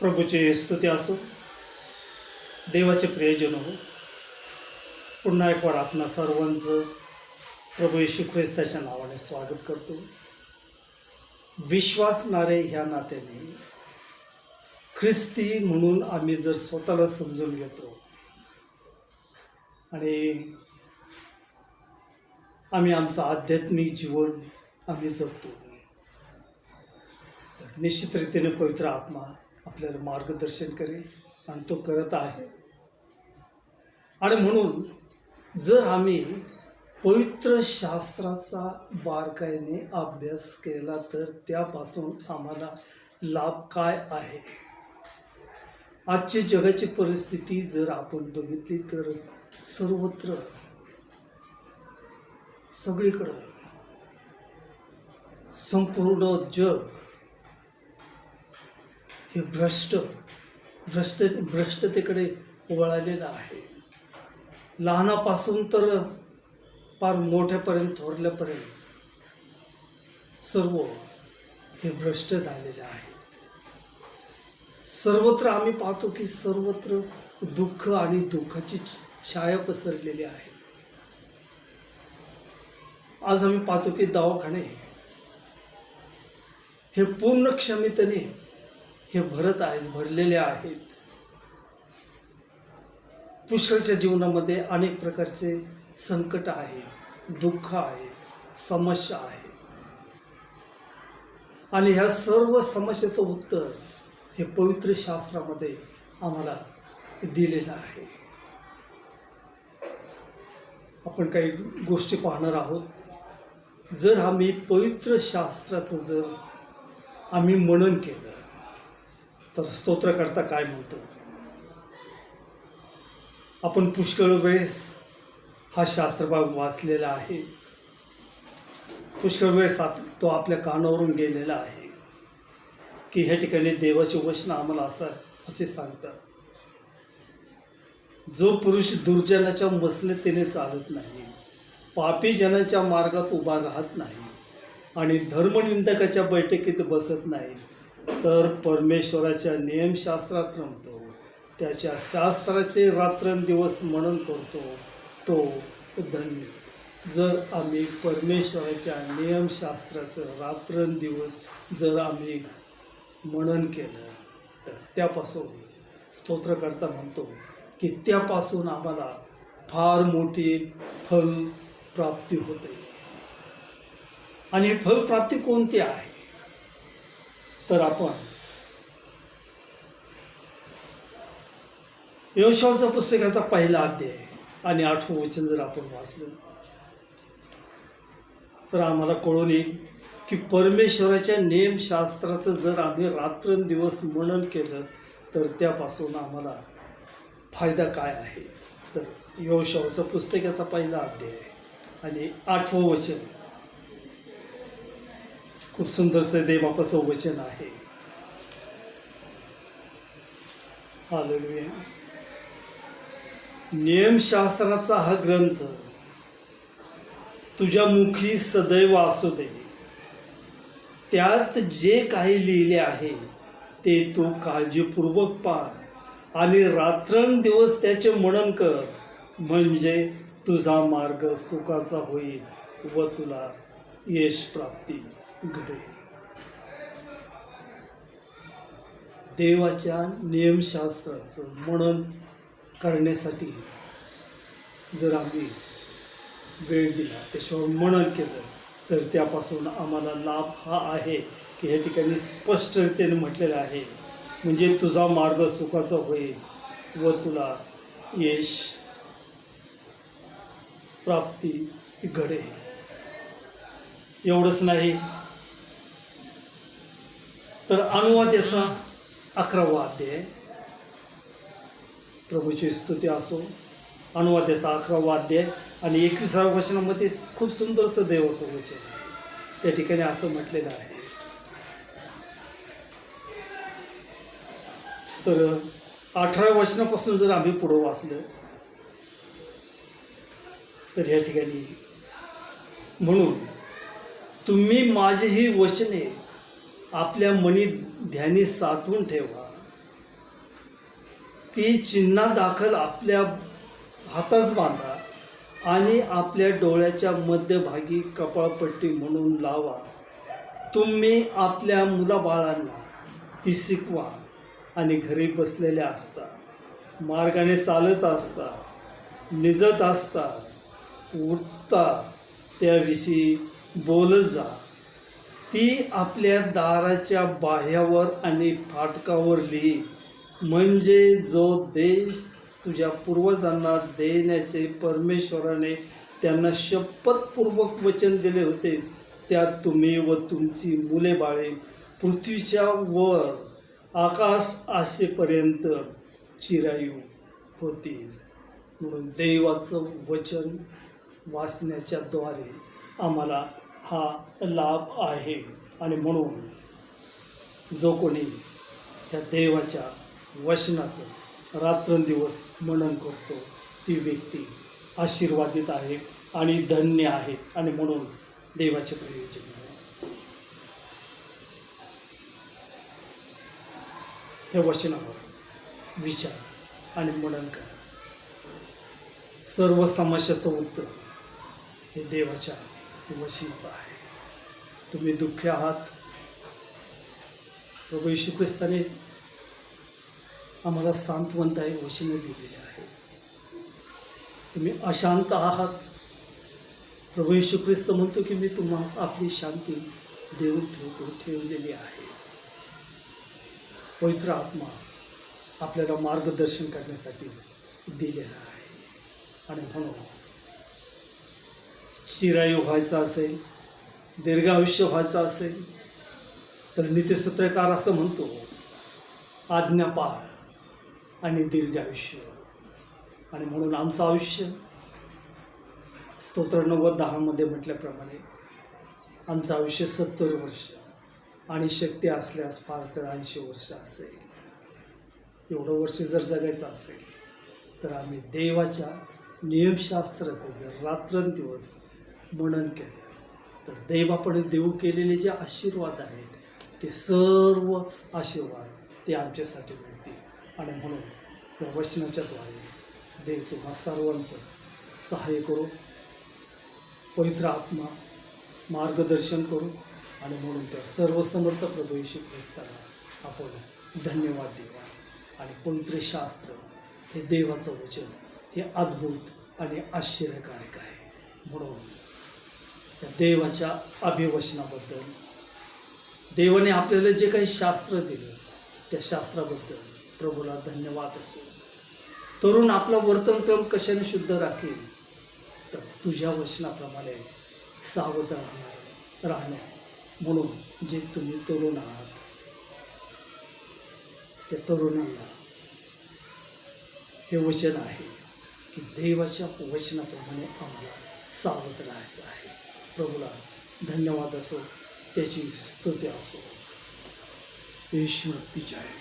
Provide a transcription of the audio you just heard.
प्रभूचे स्तुती असो. देवाचे प्रियजन हो. पुन्हा एक वार आपणा सर्वांचं प्रभू येशू ख्रिस्ताच्या नावाने स्वागत करतो. विश्वासणारे ह्या नात्याने ख्रिस्ती म्हणून आम्ही जर स्वतःला समजून घेतो आणि आम्ही आमचं आध्यात्मिक जीवन आम्ही जगतो. तर निश्चित रीतीने पवित्र आत्मा आपल्याला मार्गदर्शन करेल आणि तो करत आहे. आणि म्हणून जर आम्ही पवित्र शास्त्राचा बारकाईने अभ्यास केला तर त्यापासून आम्हाला लाभ काय आहे? आजची जगाची परिस्थिती जर आपण बघितली तर सर्वत्र सगळीकडं संपूर्ण जग हे भ्रष्ट भ्रष्ट भ्रष्टतेकडे वळालेलं आहे. लहानापासून तर फार मोठ्यापर्यंत थोरल्यापर्यंत सर्व हे भ्रष्ट झालेले आहेत. सर्वत्र आम्ही पाहतो की सर्वत्र दुःख आणि दुःखाची छाया पसरलेली आहे. आज आम्ही पाहतो की दवाखाने हे पूर्ण क्षमतेने हे भरत आहेत भरलेले आहेत. पुष्कळच्या जीवनामध्ये अनेक प्रकारचे संकट आहे दुःख आहे समस्या आहे. आणि ह्या सर्व समस्येचं उत्तर हे पवित्र शास्त्रामध्ये आम्हाला दिलेलं आहे. आपण काही गोष्टी पाहणार आहोत. जर आम्ही पवित्र शास्त्राचं जर आम्ही मनन केलं तर स्तोत्र करता काय म्हणतो? आपण पुष्कळ वेळेस हा शास्त्रभाग वाचलेला आहे. पुष्कळ वेळेस आप तो आपल्या कानावरून गेलेला आहे. की ह्या ठिकाणी देवाचे वचन आम्हाला असं असे सांगतात. जो पुरुष दुर्जनाच्या मसलतेने चालत नाही पापी जनाच्या मार्गात उभा राहत नाही आणि धर्मनिंदकाच्या बैठकीत बसत नाही तर परमेश्वराच्या नियमशास्त्रात रमतो. त्याच्या शास्त्राचे रात्रंदिवस मनन करतो. तो धन्य. जर आम्ही परमेश्वराच्या नियमशास्त्राचं रात्रंदिवस जर आम्ही मनन केलं तर त्यापासून स्तोत्रकर्ता म्हणतो की त्यापासून आम्हाला फार मोठी फल प्राप्ती होते. आणि फलप्राप्ती कोणती आहे? तर आपण योशावचा पुस्तकाचा पहिला अध्याय आणि आठवं वचन जर आपण वाचलं तर आम्हाला कळून येईल की परमेश्वराच्या नियमशास्त्राचं जर आम्ही रात्रंदिवस मनन केलं तर त्यापासून आम्हाला फायदा काय आहे? तर योशावचा पुस्तकाचा पहिला अध्याय आणि आठवं वचन. खूप सुंदरसं देवबापाचं वचन आहे. नियमशास्त्राचा हा ग्रंथ तुझ्या मुखी सदैव असू दे. त्यात जे काही लिहिले आहे ते तू काळजीपूर्वक पाह आणि रात्रंदिवस त्याचे मनन कर. म्हणजे तुझा मार्ग सुखाचा होईल व तुला यश प्राप्ती. घडेल देवाच्या नियमशास्त्राचं मनन करण्यासाठी जर आम्ही वेळ दिला त्याच्यावर मनन केलं तर त्यापासून आम्हाला लाभ हा आहे की या ठिकाणी स्पष्टतेने म्हटलेलं आहे. म्हणजे तुझा मार्ग सुखाचा होईल व तुला यश प्राप्ती घडेल. एवढंच नाही. तर अनुवाद याचा अकरावा अध्याय प्रभूची स्तुती असो अनुवाद याचा अकरावा अध्याय आणि एकविसाव्या वचनामध्ये खूप सुंदरसं देवाचं वचन आहे. त्या ठिकाणी असं म्हटलेलं आहे. तर अठराव्या वचनापासून जर आम्ही पुढं वाचलं तर या ठिकाणी म्हणून तुम्ही माझी ही वचने आपल्या मनी ध्यानी साठवून ठेवा. ती चिन्हा दाखल आपल्या हातच बांधा आणि आपल्या डोळ्याच्या मध्यभागी कपाळपट्टी म्हणून लावा. तुम्ही आपल्या मुलाबाळांना ती शिकवा आणि घरी बसलेल्या असता. मार्गाने चालत असता निजत असता उठता त्याविषयी बोलत जा. ती आपल्या दाराच्या बाह्यावर आणि फाटकावर लिही म्हणजे जो देश तुझ्या पूर्वजांना देण्याचे परमेश्वराने त्यांना शपथपूर्वक वचन दिले होते त्यात तुम्ही व तुमची मुले बाळे पृथ्वीच्या वर आकाश आशेपर्यंत चिरायू होती. म्हणून देवाचं वचन वाचण्याच्या द्वारे आम्हाला हा लाभ आहे. आणि म्हणून जो कोणी त्या देवाच्या वचनाचं रात्रंदिवस मनन करतो ती व्यक्ती आशीर्वादित आहे आणि धन्य आहे. आणि म्हणून देवाचे प्रयोजन आहे या वचनावर विचार आणि मनन करा. सर्व समस्याचं उत्तर हे देवाच्या वचनात आहे. तुम्ही दुःखी आहात. प्रभू येशू ख्रिस्ताने आम्हाला सांत्वनदायी वचने दिलेले आहे. तुम्ही अशांत आहात. प्रभू येशू ख्रिस्त म्हणतो की मी तुम्हाला आपली शांती देऊन ठेवतो ठेवलेली आहे. पवित्र आत्मा आपल्याला मार्गदर्शन करण्यासाठी दिलेला आहे. आणि म्हणून शिरायू व्हायचा असेल दीर्घायुष्य व्हायचं असेल तर नित्यसूत्रकार असं म्हणतो आज्ञापाळ आणि दीर्घायुष्य आणि म्हणून आमचं आयुष्य स्तोत्र नव्वद दहामध्ये म्हटल्याप्रमाणे आमचं आयुष्य सत्तर वर्ष आणि शक्ती असल्यास फार तर ऐंशी वर्ष असेल. एवढं वर्ष जर जगायचं असेल तर आम्ही देवाच्या नियमशास्त्राचं जर रात्रंदिवस मनन केलं. तर देवापणे देऊ केलेले जे आशीर्वाद आहेत ते सर्व आशीर्वाद ते आमच्यासाठी मिळतील. आणि म्हणून या वचनाच्या द्वारे देव तुम्हा सर्वांचं सहाय्य करू पवित्र आत्मा मार्गदर्शन करू आणि म्हणून त्या सर्व समर्थ प्रभू येशू ख्रिस्ताला आपण धन्यवाद देवा आणि पवित्र शास्त्र हे देवाचं वचन हे अद्भुत आणि आश्चर्यकारक आहे. म्हणून देवाच्या अभिवचनाबद्दल. देवाने आपल्याला जे काही शास्त्र दिलं त्या शास्त्राबद्दल प्रभूला धन्यवाद असो. तरुण आपला वर्तनक्रम कशाने शुद्ध राखेल? तर तुझ्या वचनाप्रमाणे सावध राहणार राहणे म्हणून जे तुम्ही तरुण आहात त्या तरुणांना हे वचन आहे की देवाच्या वचनाप्रमाणे आम्हाला सावध राहायचं आहे. प्रभूला धन्यवाद असो त्याची स्तुती असो. ईश्वर तिच्या आहे